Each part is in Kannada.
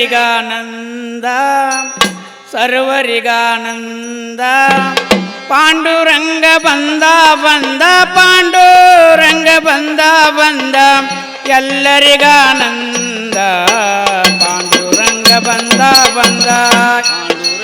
ಎಲ್ಲರಿಗಾನಂದ ಸರ್ವರಿಗಾನಂದ ಪಾಂಡುರಂಗ ಬಂದ ಬಂದ ಪಾಂಡುರಂಗ ಬಂದ ಬಂದ ಎಲ್ಲರಿಗಾನಂದ ಪಾಂಡುರಂಗ ಬಂದ ಬಂದ ಪಾಂಡುರಂಗ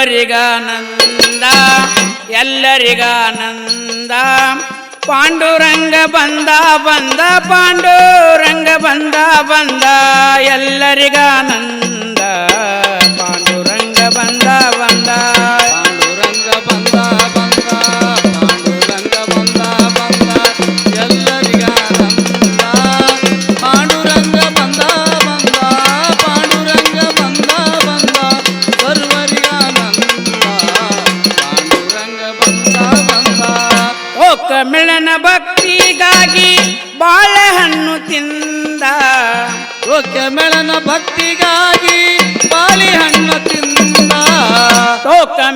ಸರ್ವರಿಗಾನಂದ ಎಲ್ಲರಿಗಾನಂದ. ಪಾಂಡುರಂಗ ಬಂದ ಬಂದ ಪಾಂಡುರಂಗ ಬಂದ ಬಂದ ಎಲ್ಲರಿಗಾನಂದ. ಭಕ್ತಿಗಾಗಿ ಬಾಳೆಹಣ್ಣು ತಿಂದ. ಮೆಳನ ಭಕ್ತಿಗಾಗಿ ಬಾಳೆಹಣ್ಣು ತಿಂದ.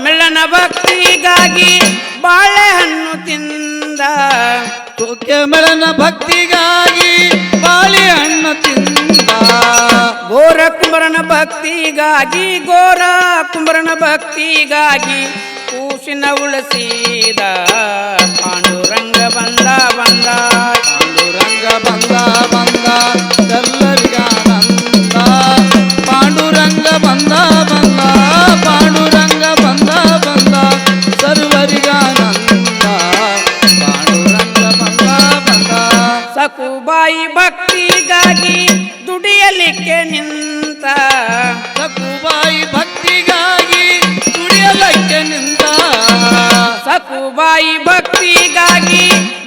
ಮೇಳನ ಭಕ್ತಿಗಾಗಿ ಬಾಳೆಹಣ್ಣು ತಿಂದ. ಮೆಳನ ಭಕ್ತಿಗಾಗಿ ಬಾಳೆಹಣ್ಣು ತಿಂದ. ಗೋರ ಕುಂಬರನ ಭಕ್ತಿಗಾಗಿ ಗೋರ ಕುಂಬರನ ಭಕ್ತಿಗಾಗಿ ಕೂಸಿನ ಉಳಿಸಿದ ಪಾಂಡುರಂಗ ಬಂದ ಪಾಂಡುರಂಗ ಬಂದ ಬಂದ ಎಲ್ಲರಿಗಾನಂದ ಪಾಂಡುರಂಗ ಬಂದ ಬಂದ ಪಾಂಡುರಂಗ ಬಂದ ಬಂದ ಸರ್ವರಿಗಾನಂದ ಪಾಂಡುರಂಗ ಬಂದ ಬಂದ ಸಕುಬಾಯಿ ಭಕ್ತಿಗಾಗಿ ದುಡಿಯಲಿಕ್ಕೆ ನಿಂತ. ಸಕುಬಾಯಿ ಭಕ್ತಿಗಾಗಿ ದುಡಿಯಲಕ್ಕೆ ನಿಂತ. ಸಕುಬಾಯಿ ಭಕ್ತಿಗಾಗಿ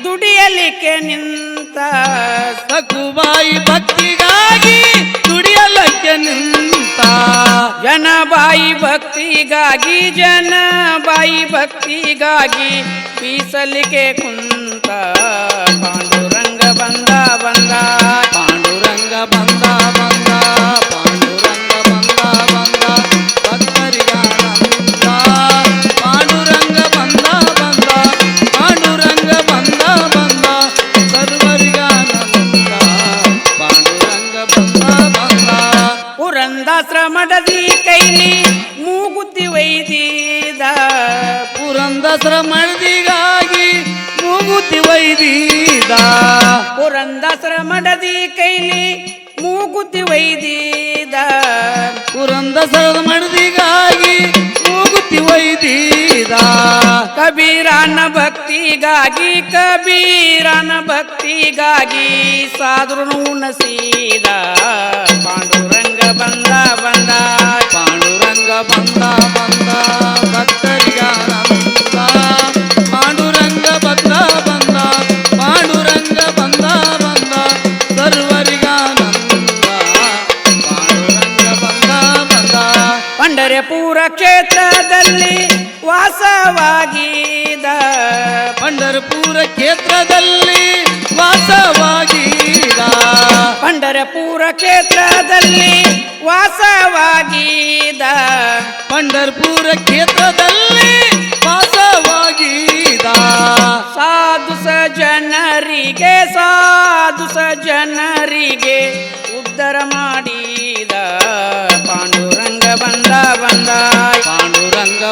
ದುಡಿಯಲಿಕ್ಕೆ ನಿಂತ ಸಕುಬಾಯಿ ಭಕ್ತಿಗಾಗಿ ದುಡಿಯಲಕ್ಕೆ ನಿಂತ. ಜನಬಾಯಿ ಭಕ್ತಿಗಾಗಿ ಜನಬಾಯಿ ಭಕ್ತಿಗಾಗಿ ಬೀಸಲಿಕ್ಕೆ ಕುಂತ. ಪಾಂಡುರಂಗ ಬಂದ ಬಂದ ಪುರಂದಸರ ಮರದಿಗಾಗಿ ಮೂಗುತಿ ವೈದಿದ ಪುರಂದಾಸರ ಮಡದಿ ಕೈಲಿ ಮೂಗುತಿ ವೈದಿದ ಪುರಂದಸರದ ಮಡದಿಗಾಗಿ ಮೂಗುತಿ ವೈದಿದ ಕಬೀರನ ಭಕ್ತಿಗಾಗಿ ಕಬೀರನ ಭಕ್ತಿಗಾಗಿ ಸಾಧುರು ನಸೀದ ಪಾಂಡುರಂಗ ಬಂದ ಬಂದ. ಪಾಂಡುರಂಗ ಬಂದ ಬಂದ. ಕ್ಷೇತ್ರದಲ್ಲಿ ವಾಸವಾಗಿದ ಪಂಡರಪುರ ಕ್ಷೇತ್ರದಲ್ಲಿ ವಾಸವಾಗಿದ ಪಂಡರಪುರ ಕ್ಷೇತ್ರದಲ್ಲಿ ವಾಸವಾಗಿದ ಪಂಡರಪುರ ಕ್ಷೇತ್ರದಲ್ಲಿ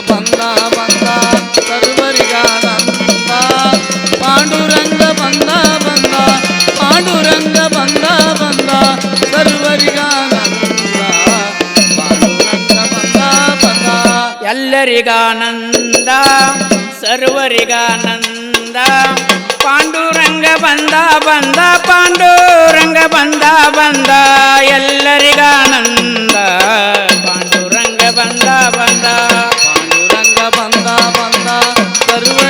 ಬಂದ ಬಂದ ಸರ್ವರಿಗಾನಂದ ಪಾಂಡುರಂಗ ಬಂದ ಬಂದ ಪಾಂಡುರಂಗ ಬಂದ ಬಂದ ಸರ್ವರಿಗಾನಂದ ಪಾಂಡುರಂಗ ಬಂದ ಬಂದ ಎಲ್ಲರಿಗಾನಂದ ಸರ್ವರಿಗಾನಂದ ಪಾಂಡುರಂಗ ಬಂದ ಬಂದ ಪಾಂಡುರಂಗ